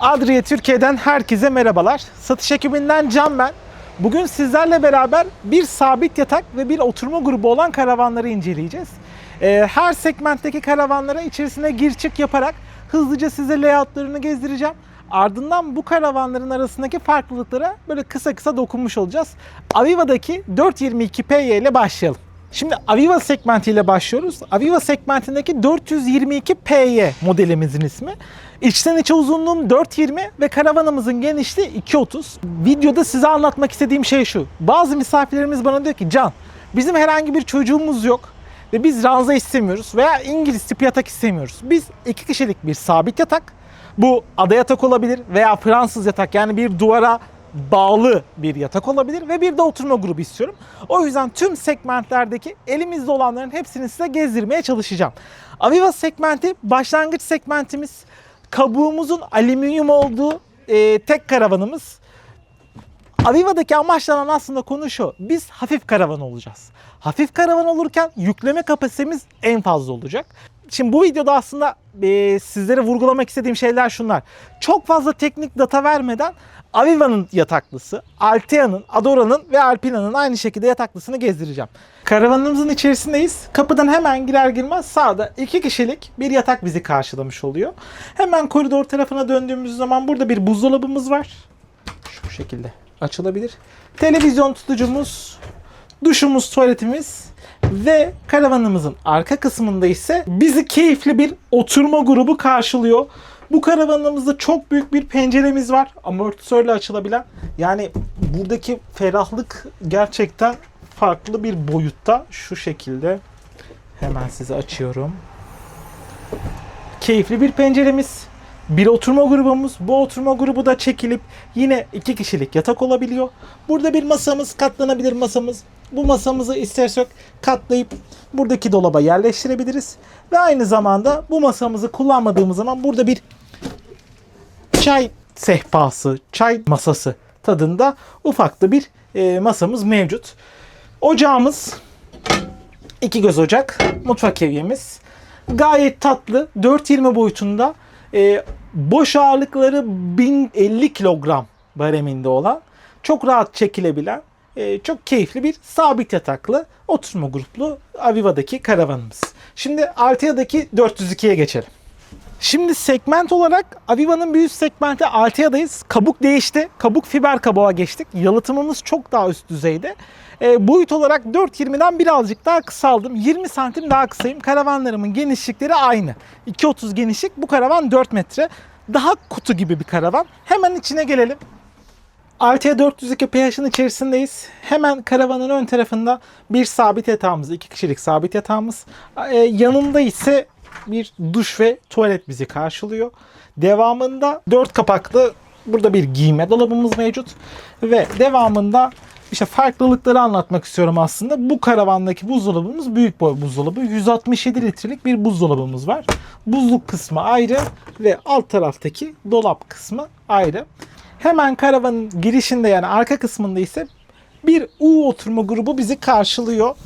Adriye Türkiye'den herkese merhabalar. Satış ekibinden Can ben. Bugün sizlerle beraber bir sabit yatak ve bir oturma grubu olan karavanları inceleyeceğiz. Ee, her segmentteki karavanlara içerisine gir çık yaparak hızlıca size layoutlarını gezdireceğim. Ardından bu karavanların arasındaki farklılıklara böyle kısa kısa dokunmuş olacağız. Aviva'daki 422PY ile başlayalım. Şimdi Aviva segmentiyle başlıyoruz. Aviva segmentindeki 422PY modelimizin ismi. İçten içe uzunluğum 4.20 ve karavanımızın genişliği 2.30. Videoda size anlatmak istediğim şey şu. Bazı misafirlerimiz bana diyor ki Can bizim herhangi bir çocuğumuz yok ve biz ranza istemiyoruz veya İngiliz tipi yatak istemiyoruz. Biz iki kişilik bir sabit yatak, bu ada yatak olabilir veya Fransız yatak yani bir duvara bağlı bir yatak olabilir ve bir de oturma grubu istiyorum. O yüzden tüm segmentlerdeki elimizde olanların hepsini size gezdirmeye çalışacağım. Aviva segmenti başlangıç segmentimiz. Kabuğumuzun alüminyum olduğu e, tek karavanımız. Aviva'daki amaçlanan aslında konu şu. Biz hafif karavan olacağız. Hafif karavan olurken yükleme kapasitemiz en fazla olacak. Şimdi bu videoda aslında e, sizlere vurgulamak istediğim şeyler şunlar. Çok fazla teknik data vermeden Aviva'nın yataklısı, Altea'nın, Adora'nın ve Alpina'nın aynı şekilde yataklısını gezdireceğim. Karavanımızın içerisindeyiz. Kapıdan hemen girer girmez sağda iki kişilik bir yatak bizi karşılamış oluyor. Hemen koridor tarafına döndüğümüz zaman burada bir buzdolabımız var. Şu şekilde açılabilir. Televizyon tutucumuz, duşumuz, tuvaletimiz ve karavanımızın arka kısmında ise bizi keyifli bir oturma grubu karşılıyor. Bu karavanımızda çok büyük bir penceremiz var. Amortisörle açılabilen. Yani buradaki ferahlık gerçekten farklı bir boyutta. Şu şekilde. Hemen size açıyorum. Keyifli bir penceremiz. Bir oturma grubumuz. Bu oturma grubu da çekilip yine iki kişilik yatak olabiliyor. Burada bir masamız, katlanabilir masamız. Bu masamızı istersek katlayıp buradaki dolaba yerleştirebiliriz. Ve aynı zamanda bu masamızı kullanmadığımız zaman burada bir çay sehpası, çay masası tadında ufak da bir e, masamız mevcut. Ocağımız iki göz ocak, mutfak evyemiz. Gayet tatlı, 4.20 boyutunda. E, boş ağırlıkları 1050 kilogram bareminde olan, çok rahat çekilebilen, e, çok keyifli bir sabit yataklı oturma gruplu Aviva'daki karavanımız. Şimdi Altea'daki 402'ye geçelim. Şimdi segment olarak Aviva'nın bir üst segmenti Altea'dayız. Kabuk değişti. Kabuk fiber kabuğa geçtik. Yalıtımımız çok daha üst düzeyde. E, boyut olarak 4.20'den birazcık daha kısaldım. 20 santim daha kısayım. Karavanlarımın genişlikleri aynı. 2.30 genişlik. Bu karavan 4 metre. Daha kutu gibi bir karavan. Hemen içine gelelim. Altea 402 PH'ın içerisindeyiz. Hemen karavanın ön tarafında bir sabit yatağımız, iki kişilik sabit yatağımız. Ee, yanında ise bir duş ve tuvalet bizi karşılıyor. Devamında dört kapaklı burada bir giyme dolabımız mevcut. Ve devamında işte farklılıkları anlatmak istiyorum aslında. Bu karavandaki buzdolabımız büyük boy buzdolabı. 167 litrelik bir buzdolabımız var. Buzluk kısmı ayrı ve alt taraftaki dolap kısmı ayrı. Hemen karavanın girişinde yani arka kısmında ise bir U oturma grubu bizi karşılıyor.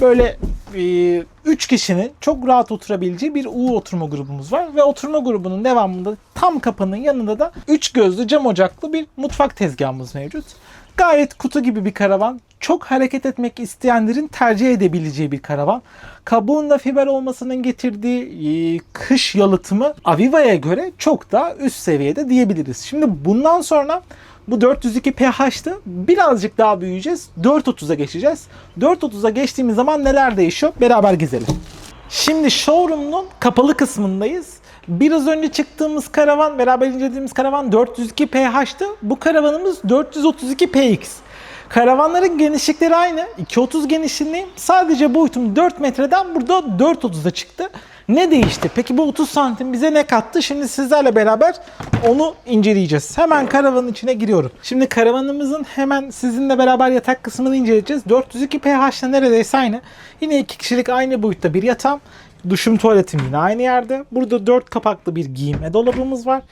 Böyle 3 kişinin çok rahat oturabileceği bir U oturma grubumuz var ve oturma grubunun devamında tam kapının yanında da 3 gözlü cam ocaklı bir mutfak tezgahımız mevcut. Gayet kutu gibi bir karavan. Çok hareket etmek isteyenlerin tercih edebileceği bir karavan. Kabuğunda fiber olmasının getirdiği e, kış yalıtımı Aviva'ya göre çok daha üst seviyede diyebiliriz. Şimdi bundan sonra bu 402 pH'tı. Birazcık daha büyüyeceğiz. 430'a geçeceğiz. 430'a geçtiğimiz zaman neler değişiyor? Beraber gezelim. Şimdi showroom'un kapalı kısmındayız. Biraz önce çıktığımız karavan, beraber incelediğimiz karavan 402 pH'tı. Bu karavanımız 432 px. Karavanların genişlikleri aynı. 2.30 genişliğindeyim. Sadece boyutum 4 metreden burada 4.30'a çıktı. Ne değişti? Peki bu 30 santim bize ne kattı? Şimdi sizlerle beraber onu inceleyeceğiz. Hemen karavanın içine giriyorum. Şimdi karavanımızın hemen sizinle beraber yatak kısmını inceleyeceğiz. 402 pH'le neredeyse aynı. Yine iki kişilik aynı boyutta bir yatağım. Duşum tuvaletim yine aynı yerde. Burada 4 kapaklı bir giyinme dolabımız var.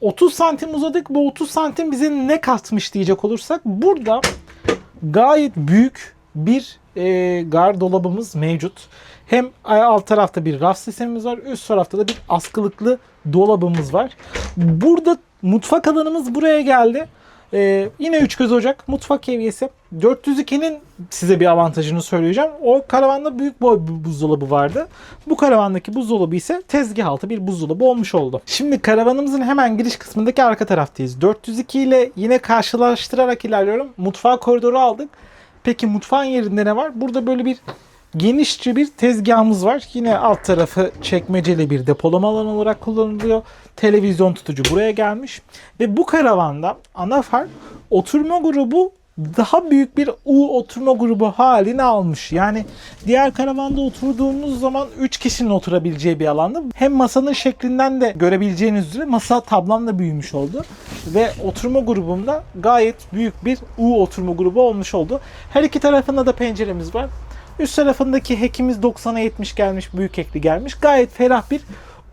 30 santim uzadık. Bu 30 santim bize ne katmış diyecek olursak burada gayet büyük bir e, gardolabımız mevcut. Hem alt tarafta bir raf sistemimiz var. Üst tarafta da bir askılıklı dolabımız var. Burada mutfak alanımız buraya geldi. Ee, yine 3 göz ocak mutfak evyesi. 402'nin size bir avantajını söyleyeceğim. O karavanda büyük boy bir buzdolabı vardı. Bu karavandaki buzdolabı ise tezgah altı bir buzdolabı olmuş oldu. Şimdi karavanımızın hemen giriş kısmındaki arka taraftayız. 402 ile yine karşılaştırarak ilerliyorum. Mutfağı koridoru aldık. Peki mutfağın yerinde ne var? Burada böyle bir genişçe bir tezgahımız var. Yine alt tarafı çekmeceli bir depolama alanı olarak kullanılıyor. Televizyon tutucu buraya gelmiş. Ve bu karavanda ana fark oturma grubu daha büyük bir U oturma grubu halini almış. Yani diğer karavanda oturduğumuz zaman 3 kişinin oturabileceği bir alanda. Hem masanın şeklinden de görebileceğiniz üzere masa tablam da büyümüş oldu. Ve oturma grubumda gayet büyük bir U oturma grubu olmuş oldu. Her iki tarafında da penceremiz var. Üst tarafındaki hekimiz 90'a 70 gelmiş, büyük ekli gelmiş. Gayet ferah bir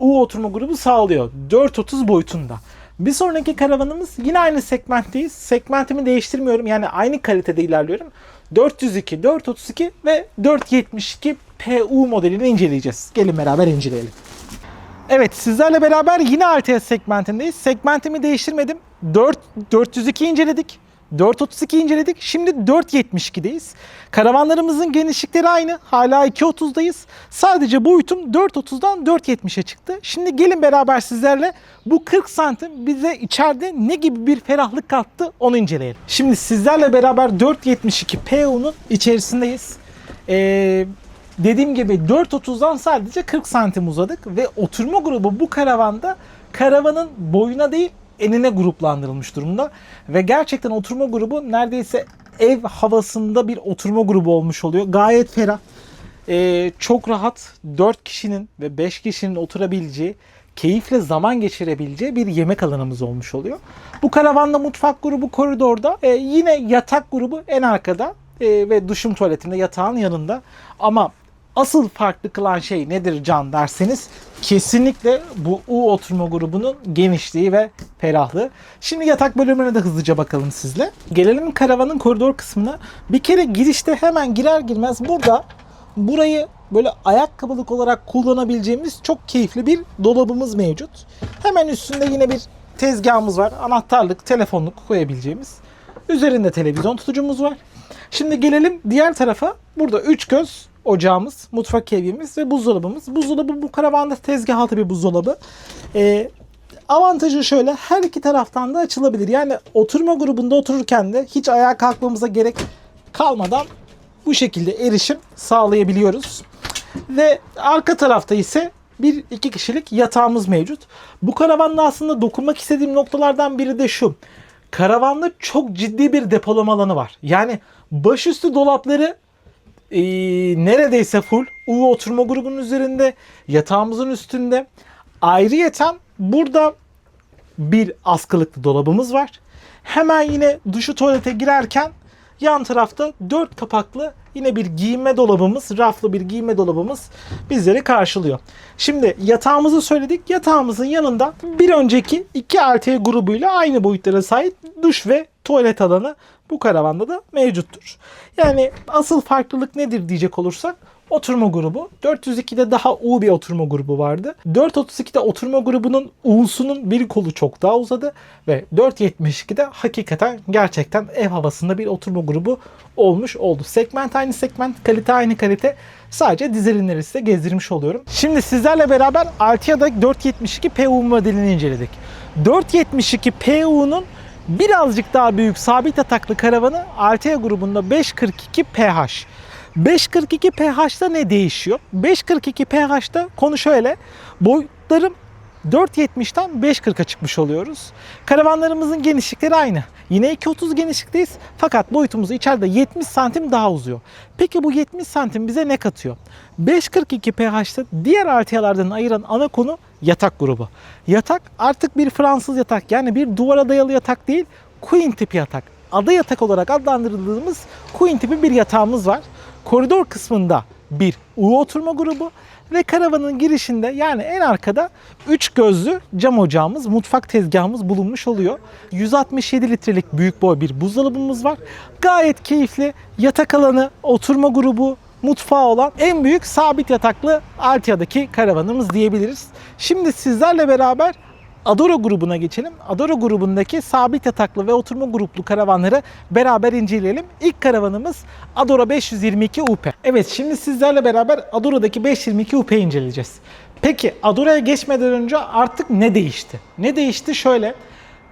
U oturma grubu sağlıyor. 4.30 boyutunda. Bir sonraki karavanımız yine aynı segmentteyiz. Segmentimi değiştirmiyorum. Yani aynı kalitede ilerliyorum. 402, 432 ve 472 PU modelini inceleyeceğiz. Gelin beraber inceleyelim. Evet sizlerle beraber yine RTS segmentindeyiz. Segmentimi değiştirmedim. 4, 402 inceledik. 4.32 inceledik. Şimdi 4.72'deyiz. Karavanlarımızın genişlikleri aynı. Hala 2.30'dayız. Sadece boyutum 4.30'dan 4.70'e çıktı. Şimdi gelin beraber sizlerle bu 40 santim bize içeride ne gibi bir ferahlık kattı onu inceleyelim. Şimdi sizlerle beraber 4.72 PU'nun içerisindeyiz. Ee, dediğim gibi 4.30'dan sadece 40 santim uzadık ve oturma grubu bu karavanda karavanın boyuna değil enine gruplandırılmış durumda. Ve gerçekten oturma grubu neredeyse ev havasında bir oturma grubu olmuş oluyor. Gayet ferah. Ee, çok rahat 4 kişinin ve 5 kişinin oturabileceği, keyifle zaman geçirebileceği bir yemek alanımız olmuş oluyor. Bu karavanda mutfak grubu koridorda. Ee, yine yatak grubu en arkada. Ee, ve duşum tuvaletinde yatağın yanında. Ama asıl farklı kılan şey nedir Can derseniz kesinlikle bu U oturma grubunun genişliği ve ferahlığı. Şimdi yatak bölümüne de hızlıca bakalım sizle. Gelelim karavanın koridor kısmına. Bir kere girişte hemen girer girmez burada burayı böyle ayakkabılık olarak kullanabileceğimiz çok keyifli bir dolabımız mevcut. Hemen üstünde yine bir tezgahımız var. Anahtarlık, telefonluk koyabileceğimiz. Üzerinde televizyon tutucumuz var. Şimdi gelelim diğer tarafa. Burada üç göz ocağımız, mutfak evyemiz ve buzdolabımız. Buzdolabı bu karavanda tezgah altı bir buzdolabı. Ee, avantajı şöyle her iki taraftan da açılabilir. Yani oturma grubunda otururken de hiç ayağa kalkmamıza gerek kalmadan bu şekilde erişim sağlayabiliyoruz. Ve arka tarafta ise bir iki kişilik yatağımız mevcut. Bu karavanda aslında dokunmak istediğim noktalardan biri de şu. Karavanda çok ciddi bir depolama alanı var. Yani başüstü dolapları e, neredeyse full. U oturma grubunun üzerinde, yatağımızın üstünde. Ayrıyeten burada bir askılıklı dolabımız var. Hemen yine duşu tuvalete girerken yan tarafta dört kapaklı yine bir giyinme dolabımız, raflı bir giyinme dolabımız bizleri karşılıyor. Şimdi yatağımızı söyledik. Yatağımızın yanında bir önceki iki LT grubuyla aynı boyutlara sahip duş ve tuvalet alanı bu karavanda da mevcuttur. Yani asıl farklılık nedir diyecek olursak oturma grubu. 402'de daha U bir oturma grubu vardı. 432'de oturma grubunun U'sunun bir kolu çok daha uzadı ve 472'de hakikaten gerçekten ev havasında bir oturma grubu olmuş oldu. Segment aynı segment, kalite aynı kalite. Sadece dizelinleri size gezdirmiş oluyorum. Şimdi sizlerle beraber Altia'da 472 PU modelini inceledik. 472 PU'nun birazcık daha büyük sabit ataklı karavanı Altea grubunda 542 PH. 542 PH'da ne değişiyor? 542 PH'da konu şöyle. Boyutlarım 4.70'ten 5.40'a çıkmış oluyoruz. Karavanlarımızın genişlikleri aynı. Yine 2.30 genişlikteyiz fakat boyutumuz içeride 70 santim daha uzuyor. Peki bu 70 santim bize ne katıyor? 5.42 pH'ta diğer RTA'lardan ayıran ana konu yatak grubu. Yatak artık bir Fransız yatak yani bir duvara dayalı yatak değil queen tipi yatak. Ada yatak olarak adlandırıldığımız queen tipi bir yatağımız var. Koridor kısmında bir U oturma grubu ve karavanın girişinde yani en arkada 3 gözlü cam ocağımız, mutfak tezgahımız bulunmuş oluyor. 167 litrelik büyük boy bir buzdolabımız var. Gayet keyifli yatak alanı, oturma grubu, mutfağı olan en büyük sabit yataklı Altia'daki karavanımız diyebiliriz. Şimdi sizlerle beraber Adoro grubuna geçelim. Adoro grubundaki sabit yataklı ve oturma gruplu karavanları beraber inceleyelim. İlk karavanımız Adoro 522 UP. Evet şimdi sizlerle beraber Adoro'daki 522 UP'yi inceleyeceğiz. Peki Adoro'ya geçmeden önce artık ne değişti? Ne değişti? Şöyle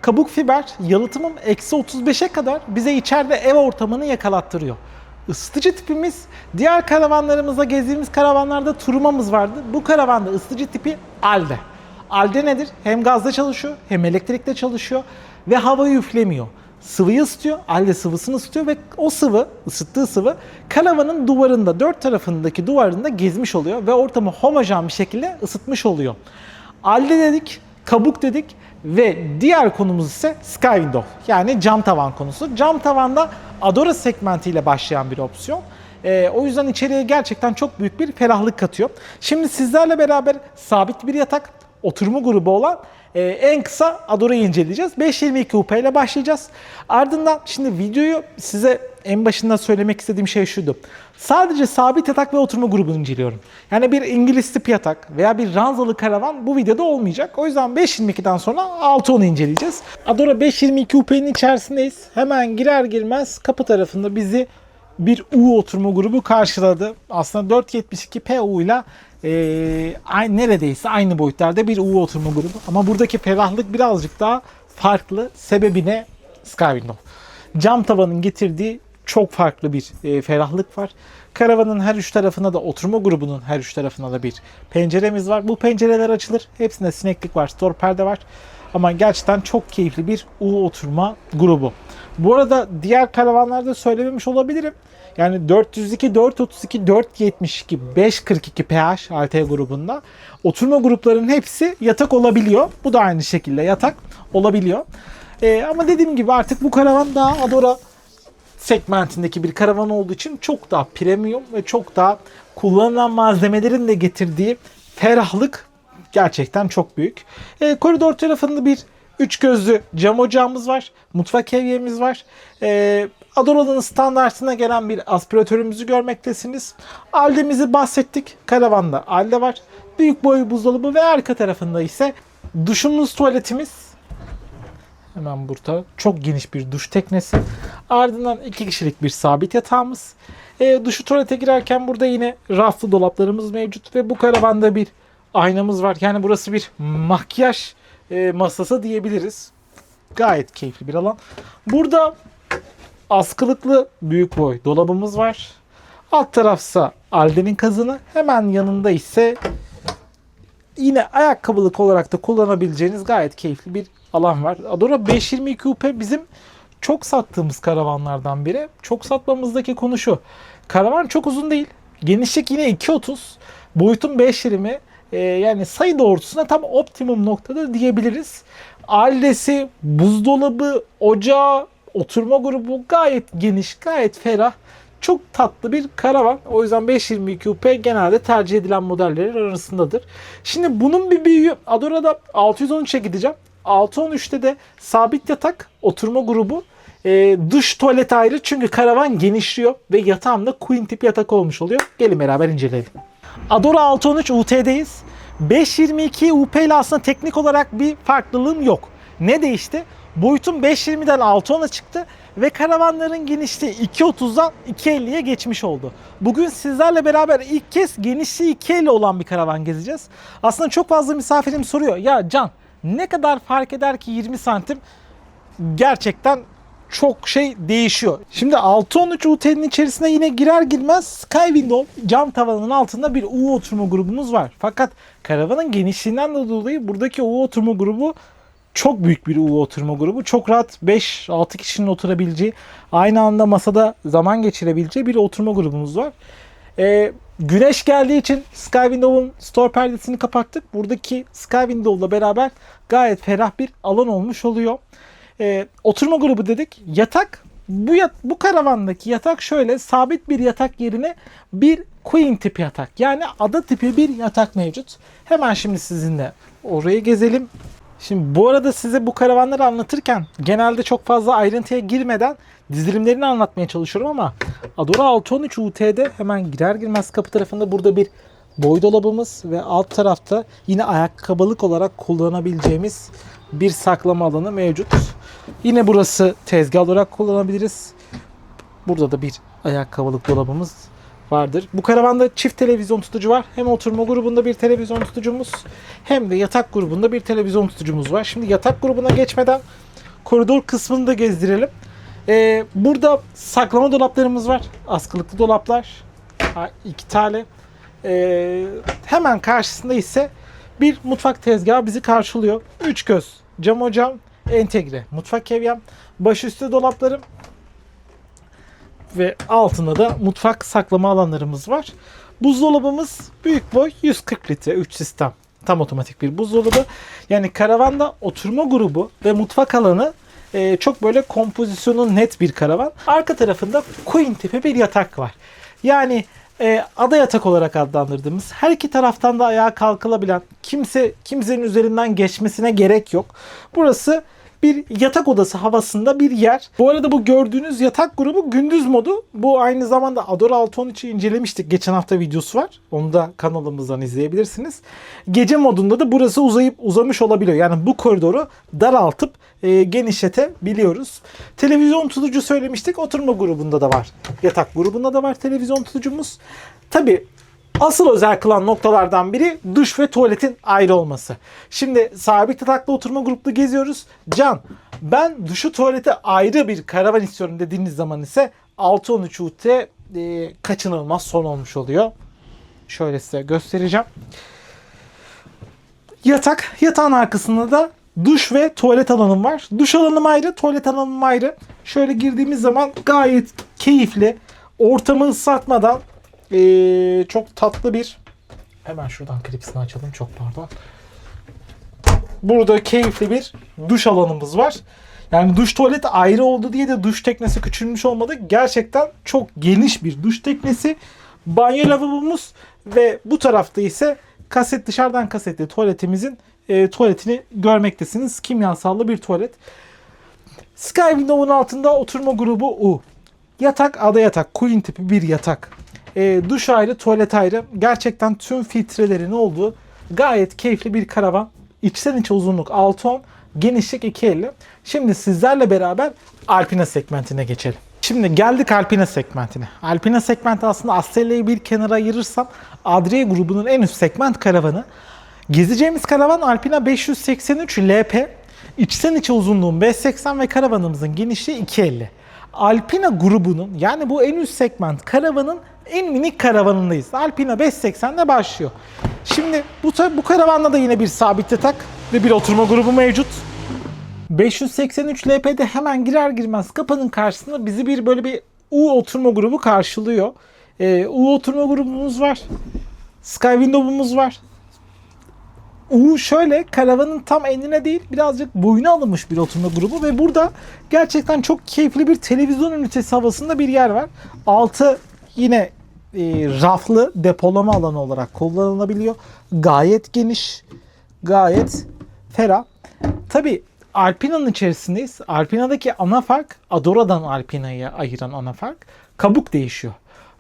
kabuk fiber yalıtımım eksi 35'e kadar bize içeride ev ortamını yakalattırıyor. Isıtıcı tipimiz diğer karavanlarımızda gezdiğimiz karavanlarda turumamız vardı. Bu karavanda ısıtıcı tipi ALDE. ALDE nedir? Hem gazda çalışıyor hem elektrikle çalışıyor ve havayı üflemiyor. Sıvıyı ısıtıyor, ALDE sıvısını ısıtıyor ve o sıvı, ısıttığı sıvı karavanın duvarında, dört tarafındaki duvarında gezmiş oluyor ve ortamı homojen bir şekilde ısıtmış oluyor. ALDE dedik, kabuk dedik ve diğer konumuz ise Sky Window yani cam tavan konusu. Cam tavanda Adora segmentiyle başlayan bir opsiyon. Ee, o yüzden içeriye gerçekten çok büyük bir ferahlık katıyor. Şimdi sizlerle beraber sabit bir yatak, oturma grubu olan e, en kısa Adora'yı inceleyeceğiz. 522 UP ile başlayacağız. Ardından şimdi videoyu size en başında söylemek istediğim şey şuydu. Sadece sabit yatak ve oturma grubunu inceliyorum. Yani bir İngiliz tip yatak veya bir ranzalı karavan bu videoda olmayacak. O yüzden 522'den sonra 610'u inceleyeceğiz. Adora 522 UP'nin içerisindeyiz. Hemen girer girmez kapı tarafında bizi bir U oturma grubu karşıladı. Aslında 472 PU ile e, neredeyse aynı boyutlarda bir U oturma grubu. Ama buradaki ferahlık birazcık daha farklı. Sebebi ne? Sky Window. Cam tavanın getirdiği çok farklı bir e, ferahlık var. Karavanın her üç tarafına da oturma grubunun her üç tarafına da bir penceremiz var. Bu pencereler açılır. Hepsinde sineklik var, stor perde var. Ama gerçekten çok keyifli bir U oturma grubu. Bu arada diğer karavanlarda söylememiş olabilirim. Yani 402, 432, 472, 542 pH ALT grubunda oturma gruplarının hepsi yatak olabiliyor. Bu da aynı şekilde yatak olabiliyor. Ee, ama dediğim gibi artık bu karavan daha Adora segmentindeki bir karavan olduğu için çok daha premium ve çok daha kullanılan malzemelerin de getirdiği ferahlık gerçekten çok büyük. Ee, koridor tarafında bir üç gözlü cam ocağımız var. Mutfak evyemiz var. Ee, Adora'nın standartına gelen bir aspiratörümüzü görmektesiniz. Alde'mizi bahsettik. Karavanda Alde var. Büyük boy buzdolabı ve arka tarafında ise duşumuz tuvaletimiz Hemen burada çok geniş bir duş teknesi. Ardından iki kişilik bir sabit yatağımız. E, duşu tuvalete girerken burada yine raflı dolaplarımız mevcut ve bu karavanda bir aynamız var. Yani burası bir makyaj e, masası diyebiliriz. Gayet keyifli bir alan. Burada askılıklı büyük boy dolabımız var. Alt tarafsa Alden'in kazını. Hemen yanında ise yine ayakkabılık olarak da kullanabileceğiniz gayet keyifli bir alan var. Adora 522 UP bizim çok sattığımız karavanlardan biri. Çok satmamızdaki konu şu. Karavan çok uzun değil. Genişlik yine 2.30. Boyutun 5.20. Ee, yani sayı doğrultusunda tam optimum noktada diyebiliriz. Ailesi, buzdolabı, ocağı, oturma grubu gayet geniş, gayet ferah. Çok tatlı bir karavan. O yüzden 522 UP genelde tercih edilen modellerin arasındadır. Şimdi bunun bir büyüğü Adora'da 613'e gideceğim. 613'te de sabit yatak oturma grubu e, duş tuvalet ayrı çünkü karavan genişliyor ve yatağım da queen tip yatak olmuş oluyor. Gelin beraber inceleyelim. Adora 613 UT'deyiz. 522 UP ile aslında teknik olarak bir farklılığım yok. Ne değişti? Boyutum 5.20'den 6.10'a çıktı ve karavanların genişliği 2.30'dan 2.50'ye geçmiş oldu. Bugün sizlerle beraber ilk kez genişliği 2.50 olan bir karavan gezeceğiz. Aslında çok fazla misafirim soruyor. Ya Can ne kadar fark eder ki 20 santim? Gerçekten çok şey değişiyor. Şimdi 613 UT'nin içerisine yine girer girmez Sky Window cam tavanının altında bir U oturma grubumuz var. Fakat karavanın genişliğinden de dolayı buradaki U oturma grubu çok büyük bir U oturma grubu. Çok rahat 5-6 kişinin oturabileceği, aynı anda masada zaman geçirebileceği bir oturma grubumuz var. Ee, güneş geldiği için Sky Window'un store perdesini kapattık. Buradaki Sky Window'la beraber gayet ferah bir alan olmuş oluyor. Ee, oturma grubu dedik. Yatak Bu yat, bu karavandaki yatak şöyle sabit bir yatak yerine bir queen tipi yatak yani ada tipi bir yatak mevcut. Hemen şimdi sizinle orayı gezelim. Şimdi bu arada size bu karavanları anlatırken genelde çok fazla ayrıntıya girmeden dizilimlerini anlatmaya çalışıyorum ama Adora 613 UT'de hemen girer girmez kapı tarafında burada bir boy dolabımız ve alt tarafta yine ayakkabılık olarak kullanabileceğimiz bir saklama alanı mevcut. Yine burası tezgah olarak kullanabiliriz. Burada da bir ayakkabılık dolabımız vardır. Bu karavanda çift televizyon tutucu var. Hem oturma grubunda bir televizyon tutucumuz hem de yatak grubunda bir televizyon tutucumuz var. Şimdi yatak grubuna geçmeden koridor kısmını da gezdirelim. Ee, burada saklama dolaplarımız var. Askılıklı dolaplar. İki tane. Ee, hemen karşısında ise bir mutfak tezgahı bizi karşılıyor. Üç göz, cam ocağım, entegre, mutfak kevyem, başüstü dolaplarım ve altında da mutfak saklama alanlarımız var. Buzdolabımız büyük boy 140 litre 3 sistem. Tam otomatik bir buzdolabı. Yani karavanda oturma grubu ve mutfak alanı e, çok böyle kompozisyonu net bir karavan. Arka tarafında queen tipi bir yatak var. Yani e, ada yatak olarak adlandırdığımız her iki taraftan da ayağa kalkılabilen kimse kimsenin üzerinden geçmesine gerek yok. Burası bir yatak odası havasında bir yer. Bu arada bu gördüğünüz yatak grubu gündüz modu. Bu aynı zamanda Adora 613'ü incelemiştik. Geçen hafta videosu var. Onu da kanalımızdan izleyebilirsiniz. Gece modunda da burası uzayıp uzamış olabiliyor. Yani bu koridoru daraltıp e, genişletebiliyoruz. Televizyon tutucu söylemiştik. Oturma grubunda da var. Yatak grubunda da var televizyon tutucumuz. Tabi Asıl özel kılan noktalardan biri duş ve tuvaletin ayrı olması. Şimdi sabit yataklı oturma grupta geziyoruz. Can ben duşu tuvalete ayrı bir karavan istiyorum dediğiniz zaman ise 613 UT e, kaçınılmaz son olmuş oluyor. Şöyle size göstereceğim. Yatak, yatağın arkasında da duş ve tuvalet alanım var. Duş alanım ayrı, tuvalet alanım ayrı. Şöyle girdiğimiz zaman gayet keyifli. Ortamı ıslatmadan ee, çok tatlı bir hemen şuradan klipsini açalım çok pardon. Burada keyifli bir duş alanımız var. Yani duş tuvaleti ayrı oldu diye de duş teknesi küçülmüş olmadı. Gerçekten çok geniş bir duş teknesi. Banyo lavabomuz ve bu tarafta ise kaset dışarıdan kasetli tuvaletimizin e, tuvaletini görmektesiniz. Kimyasallı bir tuvalet. Sky Window'un altında oturma grubu U. Yatak ada yatak. Queen tipi bir yatak. E, duş ayrı, tuvalet ayrı. Gerçekten tüm filtrelerin olduğu gayet keyifli bir karavan. İçten içe uzunluk 6.10, genişlik 2.50. Şimdi sizlerle beraber Alpina segmentine geçelim. Şimdi geldik Alpina segmentine. Alpina segmenti aslında Astella'yı bir kenara ayırırsam Adria grubunun en üst segment karavanı. Gezeceğimiz karavan Alpina 583 LP. İçten içe uzunluğum 580 ve karavanımızın genişliği 2.50. Alpina grubunun yani bu en üst segment karavanın en minik karavanındayız. Alpina 580'de başlıyor. Şimdi bu, bu karavanda da yine bir sabit yatak ve bir oturma grubu mevcut. 583 LP'de hemen girer girmez kapının karşısında bizi bir böyle bir U oturma grubu karşılıyor. Ee, U oturma grubumuz var. Sky Window'umuz var. U şöyle karavanın tam enine değil birazcık boyuna alınmış bir oturma grubu ve burada gerçekten çok keyifli bir televizyon ünitesi havasında bir yer var. Altı yine e, raflı depolama alanı olarak kullanılabiliyor. Gayet geniş, gayet ferah. Tabi Alpina'nın içerisindeyiz. Alpina'daki ana fark Adora'dan Alpina'ya ayıran ana fark kabuk değişiyor.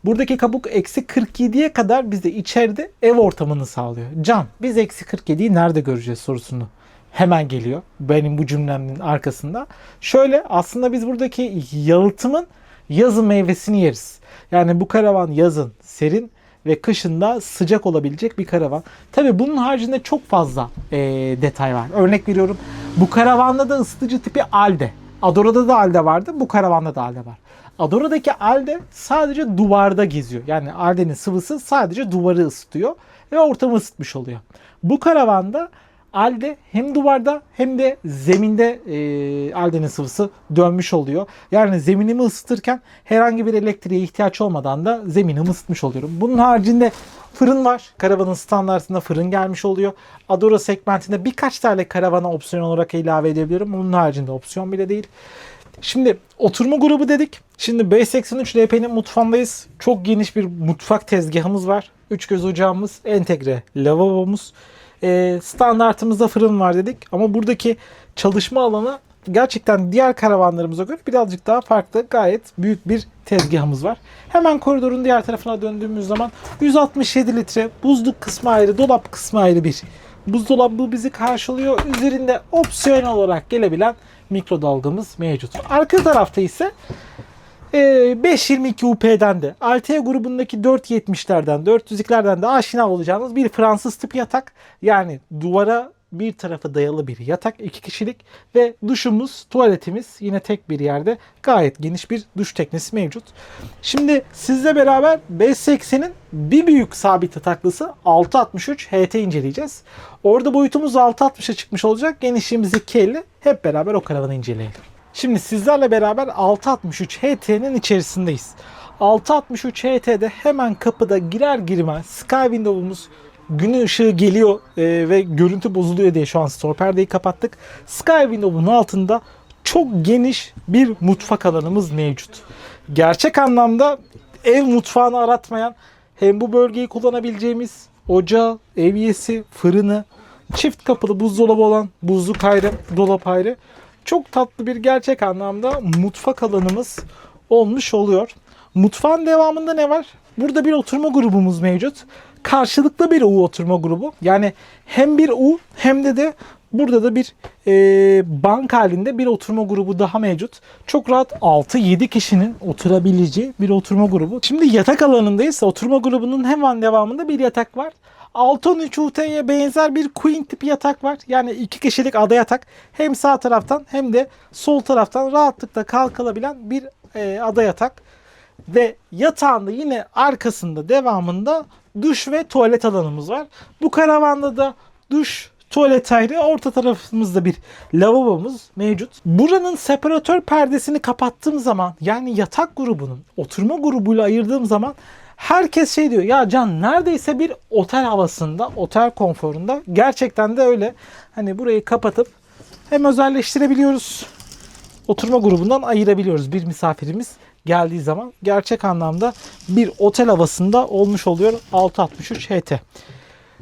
Buradaki kabuk eksi 47'ye kadar bize içeride ev ortamını sağlıyor. Can biz eksi 47'yi nerede göreceğiz sorusunu hemen geliyor. Benim bu cümlemin arkasında. Şöyle aslında biz buradaki yalıtımın yazın meyvesini yeriz. Yani bu karavan yazın serin ve kışında sıcak olabilecek bir karavan. Tabi bunun haricinde çok fazla e, detay var. Örnek veriyorum bu karavanda da ısıtıcı tipi Alde. Adora'da da Alde vardı. Bu karavanda da Alde var. Adora'daki Alde sadece duvarda geziyor. Yani Alde'nin sıvısı sadece duvarı ısıtıyor ve ortamı ısıtmış oluyor. Bu karavanda Alde hem duvarda hem de zeminde e, Alde'nin sıvısı dönmüş oluyor. Yani zeminimi ısıtırken herhangi bir elektriğe ihtiyaç olmadan da zeminimi ısıtmış oluyorum. Bunun haricinde fırın var. Karavanın standartında fırın gelmiş oluyor. Adora segmentinde birkaç tane karavana opsiyon olarak ilave edebiliyorum. Bunun haricinde opsiyon bile değil. Şimdi oturma grubu dedik. Şimdi B83 LP'nin mutfağındayız. Çok geniş bir mutfak tezgahımız var. Üç göz ocağımız, entegre lavabomuz. Ee, standartımızda fırın var dedik. Ama buradaki çalışma alanı gerçekten diğer karavanlarımıza göre birazcık daha farklı. Gayet büyük bir tezgahımız var. Hemen koridorun diğer tarafına döndüğümüz zaman 167 litre buzluk kısmı ayrı, dolap kısmı ayrı bir buzdolabı bizi karşılıyor. Üzerinde opsiyonel olarak gelebilen mikrodalgamız mevcut. Arka tarafta ise e, 522 UP'den de Altea grubundaki 470'lerden 400'liklerden de aşina olacağınız bir Fransız tip yatak. Yani duvara bir tarafa dayalı bir yatak iki kişilik ve duşumuz, tuvaletimiz yine tek bir yerde gayet geniş bir duş teknesi mevcut. Şimdi sizle beraber B80'in bir büyük sabit yataklısı 663 HT inceleyeceğiz. Orada boyutumuz 660'a çıkmış olacak. Genişliğimiz 250. Hep beraber o karavanı inceleyelim. Şimdi sizlerle beraber 663 HT'nin içerisindeyiz. 663 HT'de hemen kapıda girer girmez Sky Window'umuz gün ışığı geliyor e, ve görüntü bozuluyor diye şu an store perdeyi kapattık. Sky Window'un altında çok geniş bir mutfak alanımız mevcut. Gerçek anlamda ev mutfağını aratmayan hem bu bölgeyi kullanabileceğimiz ocağı, evyesi, fırını, çift kapılı buzdolabı olan buzluk ayrı, dolap ayrı. Çok tatlı bir gerçek anlamda mutfak alanımız olmuş oluyor. Mutfağın devamında ne var? Burada bir oturma grubumuz mevcut. Karşılıklı bir U oturma grubu. Yani hem bir U hem de de burada da bir e, bank halinde bir oturma grubu daha mevcut. Çok rahat 6-7 kişinin oturabileceği bir oturma grubu. Şimdi yatak alanındayız. Oturma grubunun hemen devamında bir yatak var. 613 UT'ye benzer bir queen tipi yatak var. Yani iki kişilik ada yatak. Hem sağ taraftan hem de sol taraftan rahatlıkla kalkılabilen bir e, ada yatak. Ve yatağında yine arkasında devamında duş ve tuvalet alanımız var. Bu karavanda da duş, tuvalet ayrı, orta tarafımızda bir lavabomuz mevcut. Buranın separatör perdesini kapattığım zaman yani yatak grubunun oturma grubuyla ayırdığım zaman herkes şey diyor ya Can neredeyse bir otel havasında, otel konforunda. Gerçekten de öyle. Hani burayı kapatıp hem özelleştirebiliyoruz oturma grubundan ayırabiliyoruz bir misafirimiz geldiği zaman gerçek anlamda bir otel havasında olmuş oluyor 663 HT.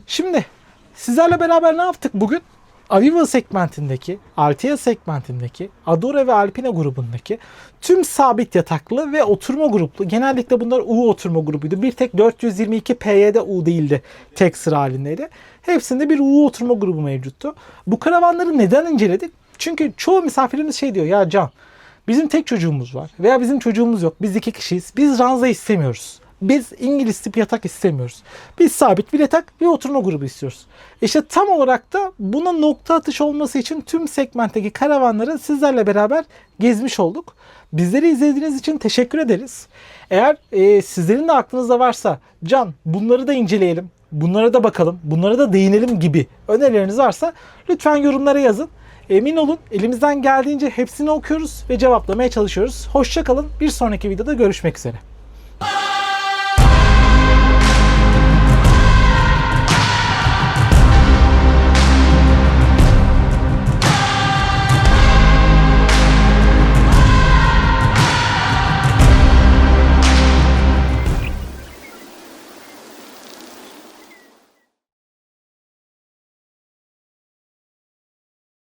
Şimdi sizlerle beraber ne yaptık bugün? Aviva segmentindeki, Altea segmentindeki, Adore ve Alpina grubundaki tüm sabit yataklı ve oturma gruplu, genellikle bunlar U oturma grubuydu. Bir tek 422 PY'de U değildi, tek sıra halindeydi. Hepsinde bir U oturma grubu mevcuttu. Bu karavanları neden inceledik? Çünkü çoğu misafirimiz şey diyor ya Can bizim tek çocuğumuz var veya bizim çocuğumuz yok biz iki kişiyiz biz ranza istemiyoruz. Biz İngiliz tip yatak istemiyoruz. Biz sabit bir yatak bir oturma grubu istiyoruz. İşte tam olarak da buna nokta atış olması için tüm segmentteki karavanları sizlerle beraber gezmiş olduk. Bizleri izlediğiniz için teşekkür ederiz. Eğer e, sizlerin de aklınızda varsa Can bunları da inceleyelim, bunlara da bakalım, bunlara da değinelim gibi önerileriniz varsa lütfen yorumlara yazın. Emin olun elimizden geldiğince hepsini okuyoruz ve cevaplamaya çalışıyoruz. Hoşçakalın. Bir sonraki videoda görüşmek üzere.